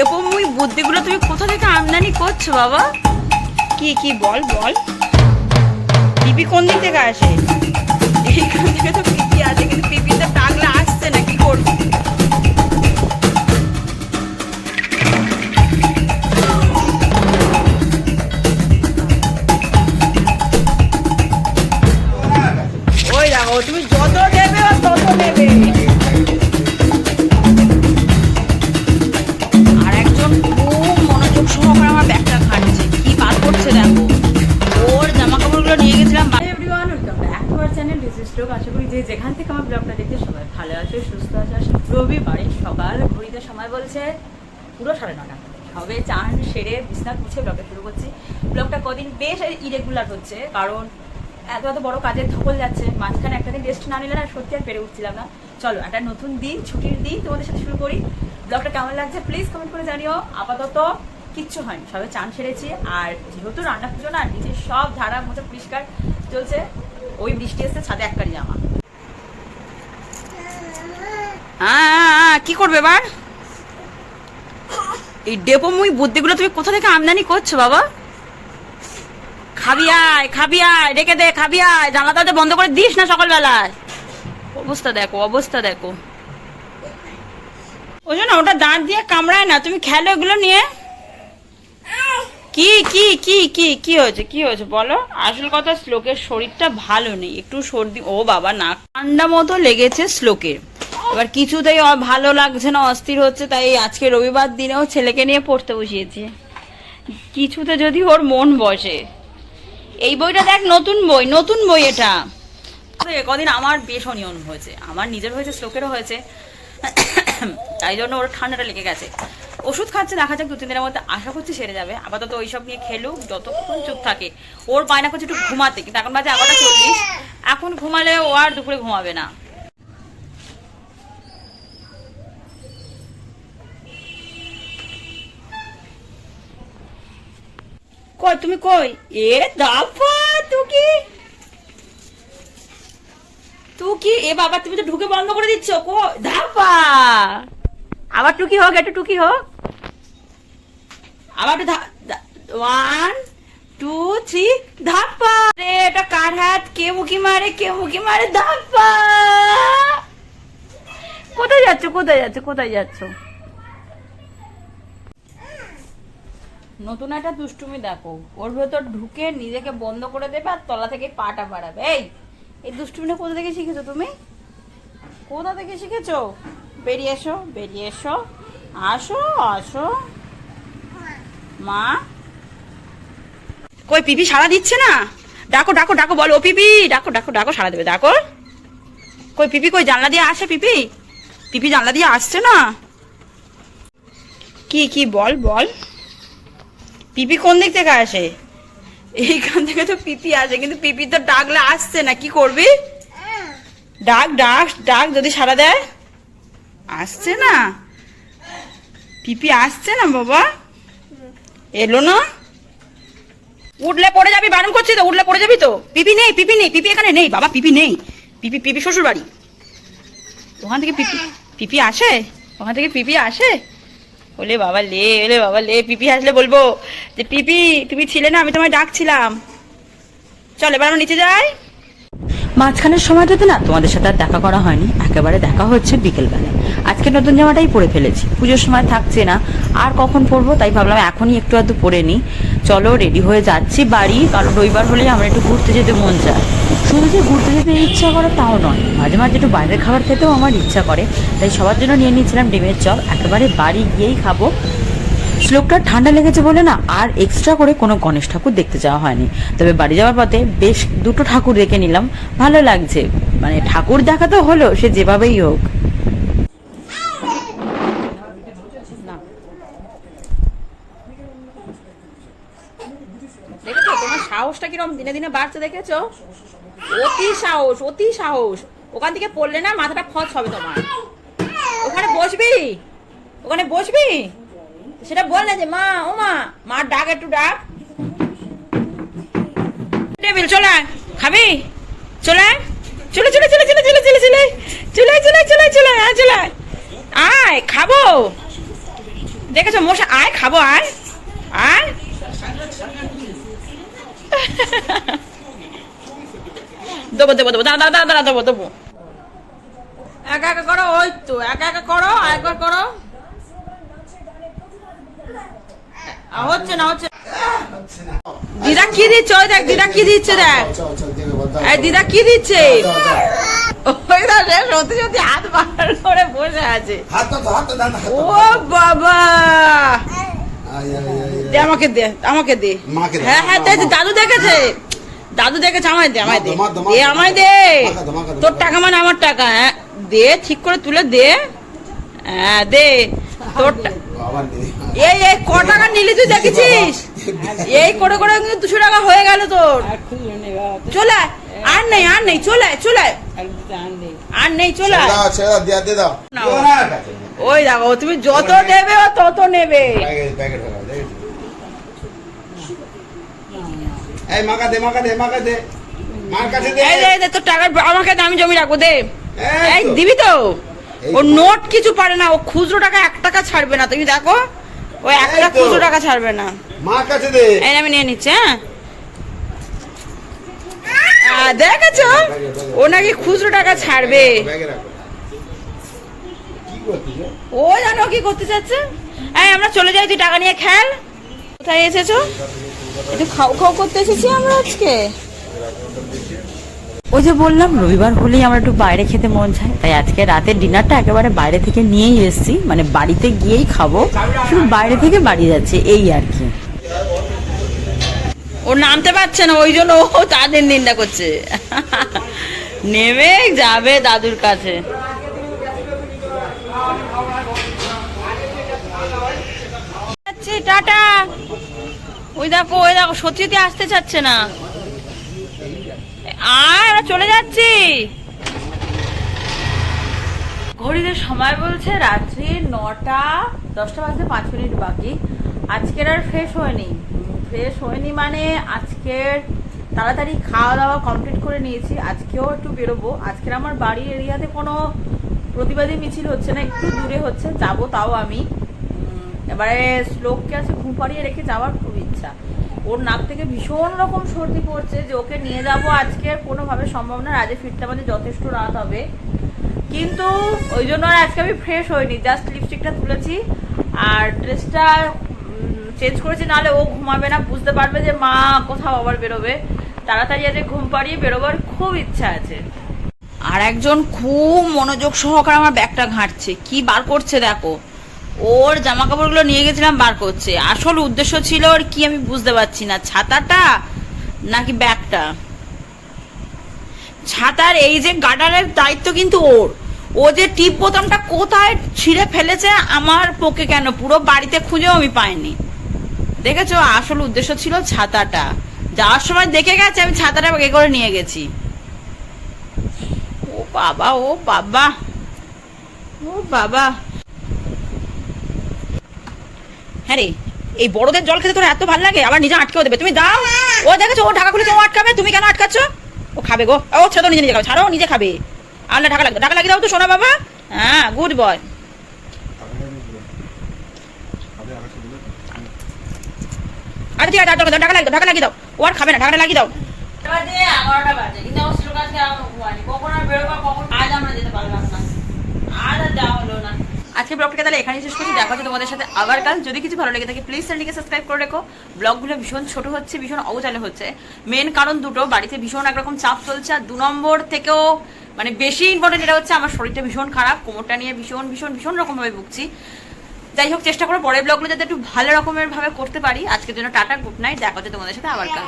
ডেপোমুই বুদ্ধিগুলো তুমি কোথা থেকে আমদানি করছ বাবা? কি কি বল বল। পিপি কোন দিক থেকে আসে? এইখান থেকে তো পিপি আসে কিন্তু পিপিতে টাকলে আসছে না কি করব? পুরো সাড়ে নটা। সবে চান সেরে বিছনা গুছিয়ে ব্লগটা শুরু করছি। ব্লগটা কদিন বেশ ইরেগুলার হচ্ছে, কারণ এত এত বড় কাজের ধকল যাচ্ছে, মাঝখানে একটা দিন রেস্ট না নিলে না সত্যি আর পেরে উঠছিলাম না। চলো, একটা নতুন দিন, ছুটির দিন তোমাদের সাথে শুরু করি। ব্লগটা কেমন লাগছে প্লিজ কমেন্ট করে জানিও। আপাতত কিচ্ছু হয়নি, সবে চান সেরেছি। আর যেহেতু রান্না পুজো না, নিচে সব ধারা মতো পরিষ্কার চলছে, ওই বৃষ্টি এসছে ছাদে এক কারি জামা। হ্যাঁ কি করবে এবার? এই ডেপোমুই বুদ্ধিগুলো তুমি কোথা থেকে আমদানি করছ, বাবা? খাবি আয় খাবি আয়, ডেকে দে, খাবি আয়, জানলা দরজা বন্ধ করে দিস না সকালবেলায়? অবস্থা দেখো অবস্থা দেখো। ওই জন্য ওটা দাঁত দিয়ে কামড়ায় না, তুমি খেলো এগুলো নিয়ে? কি কি কি কি কি হয়েছে কি হয়েছে বলো? আসল কথা শ্লোকের শরীরটা ভালো নেই, একটু সর্দি, ও বাবা না ঠান্ডা মতো লেগেছে শ্লোকের। এবার কিছুতেই ভালো লাগছে না, অস্থির হচ্ছে, তাই আজকে রবিবার দিনেও ছেলেকে নিয়ে পড়তে বসিয়েছি। কিছুতে যদি ওর মন বসে। এই বইটা দেখ, নতুন বই নতুন বই এটা। কদিন আমার বেশ অনিয়ন হয়েছে। আমার নিজের হয়েছে, শ্লোকেরও হয়েছে। তাই জন্য ওর ঠান্ডাটা লেগে গেছে। ওষুধ খাচ্ছে, দেখা যাক দু তিন দিনের মধ্যে আশা করছি সেরে যাবে। আপাতত ওইসব নিয়ে খেলুক, যতক্ষণ চুপ থাকে। ওর বায়না করছে একটু ঘুমাতে, কিন্তু এখন বাজে এগারোটা চল্লিশ। এখন ঘুমালে ও আর দুপুরে ঘুমাবে না। কই তুমি কই? এ দাপা তুই কি তুই কি এ বাবা তুমি তো ঢুকে বন্ধ করে দিচ্ছ কো ধাপা আবার টুকি হোক একটু টুকি হোক। আবার একটু ওয়ান টু থ্রি ধাপ্পা রে এটা কার হাত? কে মুখি মারে কে মুখি মারে? ধাপ্পা কোথায় যাচ্ছ কোথায় যাচ্ছ কোথায় যাচ্ছ? নতুন একটা দুষ্টুমি দেখো। ওর ভেতর ঢুকে নিজেকে বন্ধ করে দেবে আর তলা থেকে পাটা বাড়াবে। এই এই দুষ্টুমিটা কোথা থেকে শিখেছো তুমি? কোথা থেকে শিখেছো? বেরিয়ে এসো বেরিয়ে এসো। আসো আসো। মা? কই, পিপি সাড়া দিচ্ছে না? ডাকো ডাকো ডাকো, বলো, ও পিপি, ডাকো ডাকো ডাকো, সাড়া দেবে, ডাকো। কই, পিপি কই, জানলা দিয়ে আসে পিপি? পিপি জানলা দিয়ে আসছে না? কি কি, বল বল। পিপি কোন দিক থেকে আসে? এইখান থেকে তো পিপি আসে, কিন্তু পিপি তো ডাকলে আসছে না, কি করবি? ডাক ডাক ডাক, যদি সারা দেয়? আসছে না। পিপি আসছে না বাবা। এলো না। উঠলে পড়ে যাবি, বারণ করছি তো, উঠলে পড়ে যাবি তো। পিপি নেই পিপি নেই, পিপি এখানে নেই, বাবা, পিপি নেই। পিপি পিপি শ্বশুর বাড়ি ওখান থেকে পিপি পিপি আসে? ওখান থেকে পিপি আসে? ওলে বাবা লে, ওলে বাবা লে, পিপি আসলে বলব যে, পিপি, তুমি ছিলে না, আমি তোমায় ডাকছিলাম। চল, এবার আমরা নিচে যাই। মাঝখানের সময়টাতে না তোমাদের সাথে আর দেখা করা হয়নি, একেবারে দেখা হচ্ছে বিকেলবেলায় আজকে নতুন জামাটাই পরে ফেলেছি। পুজোর সময় থাকছে না, আর কখন পরবো তাই ভাবলাম এখনই একটু আধটু পরে নিই। চলো রেডি হয়ে যাচ্ছি বাড়ি। কারণ রবিবার হলে আমার একটু ঘুরতে যেতে মন চায়। শুধু যে ঘুরতে যেতে ইচ্ছা করে তাও নয়, মাঝে মাঝে একটু বাইরের খাবার খেতেও আমার ইচ্ছা করে। তাই সবার জন্য নিয়ে নিয়েছিলাম ডিমের চপ। একেবারে বাড়ি গিয়েই খাব। শ্লোকটা ঠান্ডা লেগেছে বলে না, আর এক্সট্রা করে কোনো গণেশ ঠাকুর দেখতে যাওয়া হয়নি। তবে বাড়ি যাওয়ার পথে বেশ দুটো ঠাকুর দেখে নিলাম। ভালো লাগছে। মানে ঠাকুর দেখা তো হলো, সে যেভাবেই হোক দেখেছ তোমার সাহসটা কীরকম দিনে দিনে বাড়ছে দেখেছ অতি সাহস অতি সাহস ওখান থেকে পড়লে না মাথাটা খচ হবে তোমার ওখানে বসবি ওখানে বসবি সেটা বল না যে মা ও মা মার ডাক একটু ডাক টেবিল চলে। খাবি চলে। চলে চলে চলে চলে চলে চলে চলে চলে চলে চলে চলে আয় চলে। আয় খাব দেখেছ মশা আয় খাব আয় আয় দেবো দেবো দেবো দাঁড়া দাঁড়া দাঁড়া দেবো দেবো। একা একা করো ওই তো একা একা করো একবার করো। হচ্ছে না হচ্ছে দিদা কি দিচ্ছে? ওই দেখ দিদা কি দিচ্ছে দেখ। এই দিদা কি দিচ্ছে? ওই দেখ সত্যি সত্যি হাত বার করে বসে আছে। ও বাবা! দে আমাকে দে আমাকে দে। হ্যাঁ হ্যাঁ দে, দে, দাদু দেখেছে। দাদু দেখেছে আমায় দে আমায় দে। দো, আমায় দে। তোর টাকা মানে আমার টাকা হ্যাঁ। দে ঠিক করে তুলে দে। হ্যাঁ দে। তোর এই এই ক টাকা নিলি তুই দেখেছিস? এই করে করে কিন্তু দুশো টাকা হয়ে গেল তোর। চলে আয়। আর নেই আর নেই চলে আয়, চলে আয়। আর নেই। চলে ওই দেখো তুমি যত নেবে ও তত নেবে। এই মাকা দে মাকা দে মাকা দে। মার কাছে দে। এই দে, তোর টাকা আমাকে দে, আমি জমি রাখব দে। এই দিবি তো? ও নোট কিছু পারে না ও খুচরো টাকা এক টাকা ছাড়বে না। তুমি দেখো ও একটা খুচরো টাকা ছাড়বে না। মার কাছে দে। এই আমি নিয়ে নিচ্ছি হ্যাঁ? দেখেছ? ও নাকি খুচরো টাকা ছাড়বে। রাখো? ও জানো কি করতে চাচ্ছে? এই আমরা চলে যাই তুই টাকা নিয়ে খেল। কোথায় এসেছ? একটু খাও খাও করতে এসেছি আমরা আজকে। ওই যে বললাম রবিবার হলেই আমার একটু বাইরে খেতে মন চায়। তাই আজকে রাতের ডিনারটা একেবারে বাইরে থেকে নিয়েই এসেছি। মানে বাড়িতে গিয়েই খাব। শুধু বাইরে থেকে বাড়ি যাচ্ছে এই আর কি। ও নামতে পারছে না ওই জন্য ও তাদের নিন্দা করছে। নেমে যাবে দাদুর কাছে। টাটা। ওই দেখো ওই দেখো সত্যি সত্যি আসতে চাচ্ছে না। আর চলে যাচ্ছি। ঘড়িতে সময় বলছে, রাত্রি নটা, দশটা বাজতে পাঁচ মিনিট বাকি। আজকের আর ফ্রেশ হয়নি। ফ্রেশ হয়নি মানে আজকের তাড়াতাড়ি খাওয়া দাওয়া কমপ্লিট করে নিয়েছি। আজকেও একটু বেরোবো। আজকের আমার বাড়ির এরিয়াতে কোনো প্রতিবাদী মিছিল হচ্ছে না, একটু দূরে হচ্ছে। যাব তাও আমি। এবারে শ্লোককে আছে ঘুম পাড়িয়ে রেখে যাওয়ার ইচ্ছা ওর নাক থেকে ভীষণ রকম সর্দি পড়ছে যে ওকে নিয়ে যাব আজকে, আর কোনোভাবে সম্ভব না রাজে ফিরতে আমাদের যথেষ্ট রাত হবে। কিন্তু ওই জন্য আর আজকে আমি ফ্রেশ হইনি জাস্ট লিপস্টিকটা তুলেছি, আর ড্রেসটা চেঞ্জ করেছি, নাহলে ও ঘুমাবে না, বুঝতে পারবে যে মা কোথাও আবার বেরোবে। তাড়াতাড়ি আজকে ঘুম পাড়িয়ে বেরোবার খুব ইচ্ছা আছে। আর একজন খুব মনোযোগ সহকারে আমার ব্যাগটা ঘাঁটছে। কি বার করছে দেখো। ওর জামা কাপড়গুলো নিয়ে গেছিলাম, বার করছে। আসল উদ্দেশ্য ছিল ওর কি আমি বুঝতে পারছি না। ছাতাটা নাকি ব্যাগটা? ছাতার এই যে গার্ডারের দায়িত্ব কিন্তু ওর। ও যে টিপ বোতামটা কোথায় ছিঁড়ে ফেলেছে আমার পক্ষে কেন? পুরো বাড়িতে খুঁজেও আমি পাইনি। দেখেছ? আসল উদ্দেশ্য ছিল ছাতাটা। যাওয়ার সময় দেখে গেছে, আমি ছাতাটা এ করে নিয়ে গেছি। ও বাবা ও বাবা। ও বাবা। হ্যাঁ রে, এই বড়দের জল খেতে তোর এত ভালো লাগে? আবার নিজে আটকেও দেবে। তুমি দাও। ও দেখেছ, ও ঢাকা খুলেছে, ও আটকাবে? তুমি কেন আটকাচ্ছ? ও খাবে গো। ও ছেড়ে নিজে নিজে খাবে। ছাড়ো, নিজে খাবে। আল্লাহ ঢাকা লাগবে। ঢাকা লাগিয়ে দাও তো, সোনা বাবা। হ্যাঁ গুড বয়। আরে ঠিক আছে, আর ঢাকা লাগিয়ে দাও, ঢাকা লাগিয়ে দাও আর খাবে না লাগিয়ে দাও। আর না। আর আর না। আজকে ব্লগটাকে তাহলে এখানেই শেষ করছি। দেখা হচ্ছে তোমাদের সাথে আবার কাল। যদি কিছু ভালো লেগে থাকে প্লিজ চ্যানেলটিকে সাবস্ক্রাইব করে রেখো। ব্লগগুলো ভীষণ ছোট হচ্ছে, ভীষণ অগোচালে হচ্ছে। মেন কারণ দুটো, বাড়িতে ভীষণ একরকম চাপ চলছে আর দু নম্বর থেকেও মানে বেশি ইম্পর্টেন্ট এটা হচ্ছে আমার শরীরটা ভীষণ খারাপ, কোমরটা নিয়ে ভীষণ ভীষণ ভীষণ রকমভাবে ভুগছি। যাই হোক, চেষ্টা করো পরের ব্লগগুলো যাতে একটু ভালো রকমের ভাবে করতে পারি। আজকের জন্য টাটা গুড নাইট দেখা হচ্ছে তোমাদের সাথে আবার কাল।